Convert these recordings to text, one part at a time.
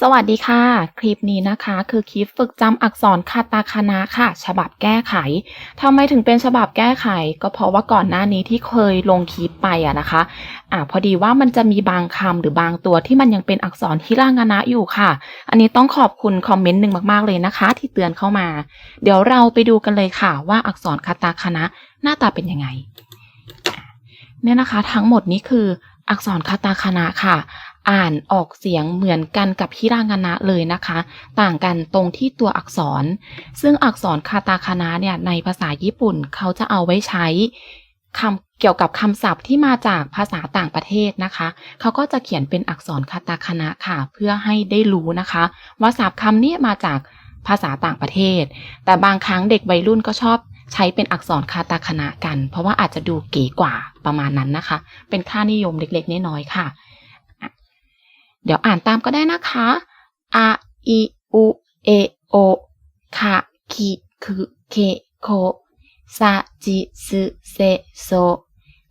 สวัสดีค่ะ คลิปนี้นะคะ คือคลิปฝึกจำอักษรคาตาคานะค่ะ ฉบับแก้ไขทำไมถึงเป็นฉบับแก้ไข ก็เพราะว่าก่อนหน้านี้ที่เคยลงคลิปไปอะนะคะอ่าพอดีว่ามันจะมีบางคำหรือบางตัวที่มันยังเป็นอักษรฮิรางานะอยู่ค่ะ อันนี้ต้องขอบคุณคอมเมนต์หนึ่งมากๆเลยนะคะ ที่เตือนเข้ามา เดี๋ยวเราไปดูกันเลยค่ะว่าอักษรคาตาคานะหน้าตาเป็นยังไงเนี่ยนะคะ ทั้งหมดนี้คืออักษรคาตาคานะค่ะ อ่านออกเสียงเหมือนกันกับฮิรางานะเลยนะคะ ต่างกันตรงที่ตัวอักษร ซึ่งอักษรคาตาคานะเนี่ยในภาษาญี่ปุ่นเขาจะเอาไว้ใช้คำเกี่ยวกับคำศัพท์ที่มาจากภาษาต่างประเทศนะคะ เขาก็จะเขียนเป็นอักษรคาตาคานะค่ะ เพื่อให้ได้รู้นะคะ ว่าศัพท์คำนี้มาจากภาษาต่างประเทศ แต่บางครั้งเด็กวัยรุ่นก็ชอบใช้เป็นอักษรคาตาคานะกัน เพราะว่าอาจจะดูเก๋กว่าประมาณนั้นนะคะ เป็นค่านิยมเล็กๆน้อยๆค่ะ เดี๋ยวอ่านตามก็ได้นะคะ a i u e o คะคิคุเคโคซาจิสึเซโซ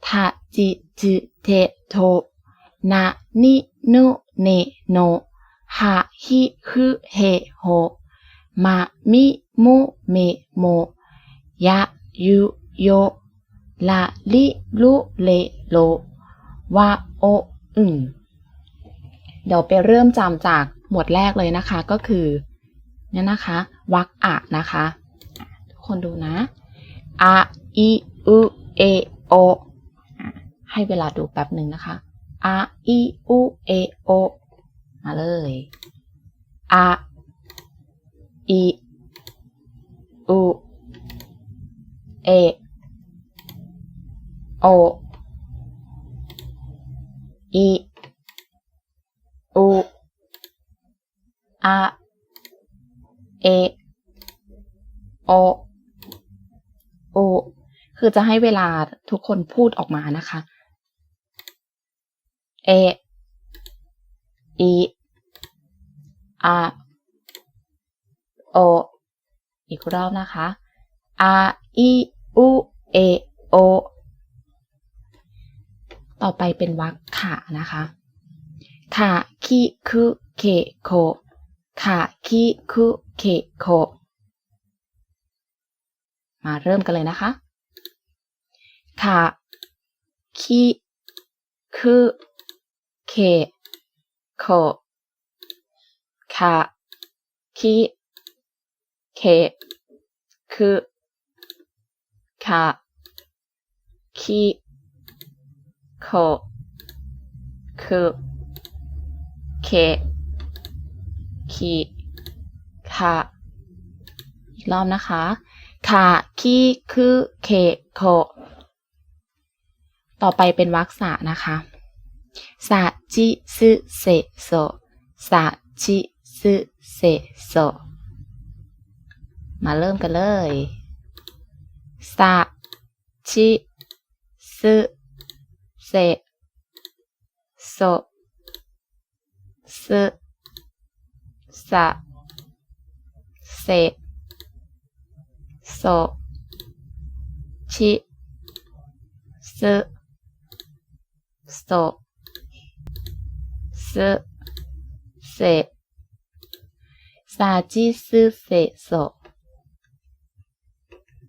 ทาจิจุเทโทนานินุเนโนฮาฮิคุเฮโฮมามิมุเมโมยะยุโยลาลิลุเลโลวาโออึน เดี๋ยวไปเริ่มจำจากหมวดแรกเลยนะคะก็คือเนี่ยนะคะวักอะนะคะทุกคนดูนะ a i u e o อะให้เวลาดูแป๊บหนึ่งนะคะ a i u e o มาเลย a i u e o i u a เอโอโอคือจะให้เวลาทุกคนพูดออกมานะคะ เออีอาโออีกรอบนะคะอาอีอูเอโอต่อไปเป็นวรรคค่ะนะคะคาคิคุเคโค คาคิคุเคโคมาเริ่มกันเลยนะคะคาคิคุเคโคคาคิเคคุคาคิโคคุเค คิคาอีกรอบนะคะคาคิคุเคโคต่อไปเป็นวรรคสะนะคะสะจิสึเซโซสะจิสึเซโซมาเริ่มกันเลยสะจิสึเซโซสึ สะเซโซชิสึโซสึเซซาจิสึเซโซ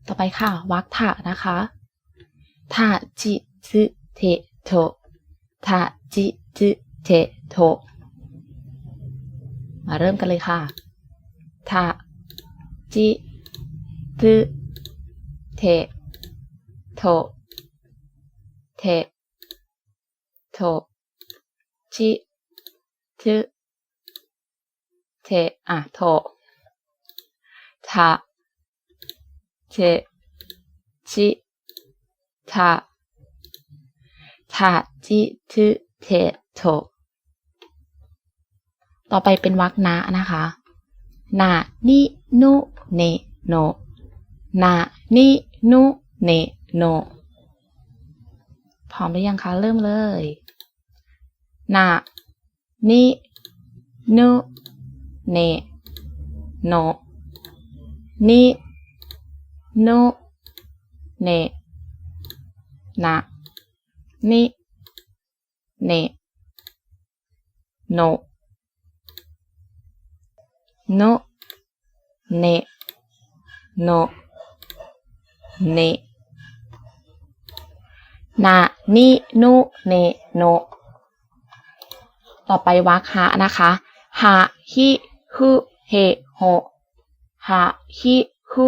ต่อไปค่ะวรรคถะนะคะทาจิสึเทโททาจิสึเทโท มาเริ่มกันเลยค่ะทาจิ ตึ เท โท เท โท จิ ตึ เท อะ โททาเท จิทาทาจิ ตึ เท โท ต่อไปเป็นวรรคนะนะคะนานินุเนโนนานินุเนโนพร้อมหรือยังคะ เริ่มเลยนานินุเนโนนินุเนนะนิเนโน โนเนโนเนนานินุเนโนต่อไปวรรคหะนะคะหาฮิฮึเฮโฮหาฮิฮึ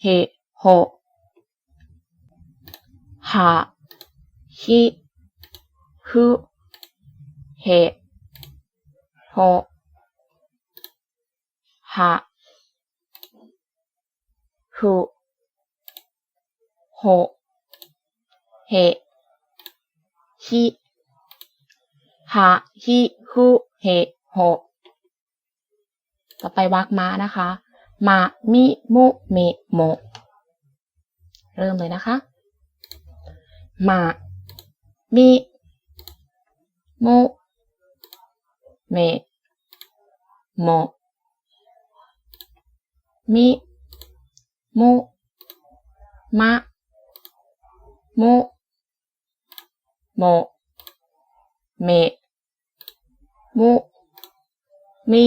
เฮโฮหาฮิฮึเฮโฮ หาฮึโฮเฮฮิหาฮิฮึเฮโฮต่อไปวรรคม้านะคะ มา มิ มุ เม โม เริ่มเลยนะคะ มา มิ มุ เม โม มิ มุ มะ มุ โม เม มุ มิ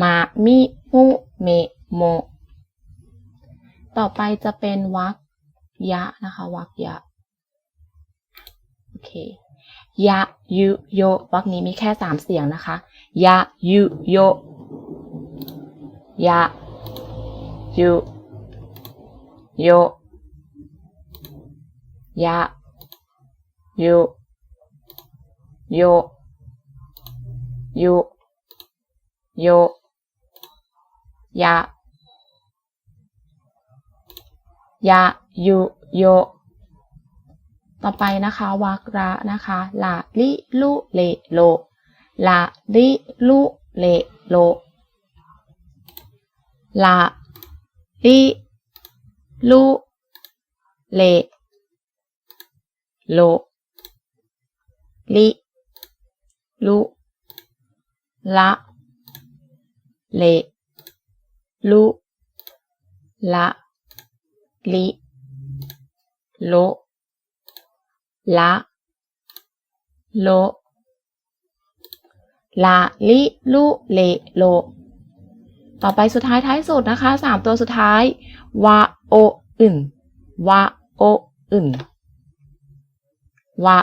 มา มิ มุ เม โม ต่อไปจะเป็นวรรคยะนะคะวรรคยะ โอเค ยะ ยุ โย วรรคนี้มีแค่สามเสียงนะคะ ยะ ยุ โย ยะยุโยยะยุโยยุโยยะยะยุโยต่อไปนะคะวรรระนะคะลาลิลุเลโลลาลิลุเลโล ลาลิลุเลโลลิลุละเลลุละลิโลละโลลาลิลุเลโล ต่อไปสุดท้ายท้ายสุดนะคะสามตัวสุดท้ายวาโออึนวาโออึนวา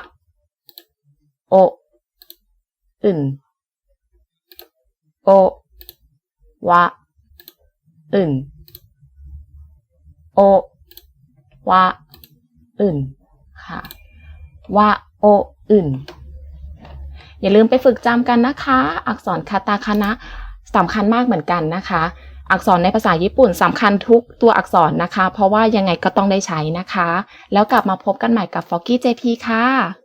โออึนโอวาอึนโอวาอึนค่ะวาโออื่นอย่าลืมไปฝึกจำกันนะคะ อักษรคาตาคานะ สำคัญมากเหมือนกันนะคะ อักษรในภาษาญี่ปุ่นสำคัญทุกตัวอักษรนะคะ เพราะว่ายังไงก็ต้องได้ใช้นะคะ แล้วกลับมาพบกันใหม่กับ f o g g y JP ค่ะ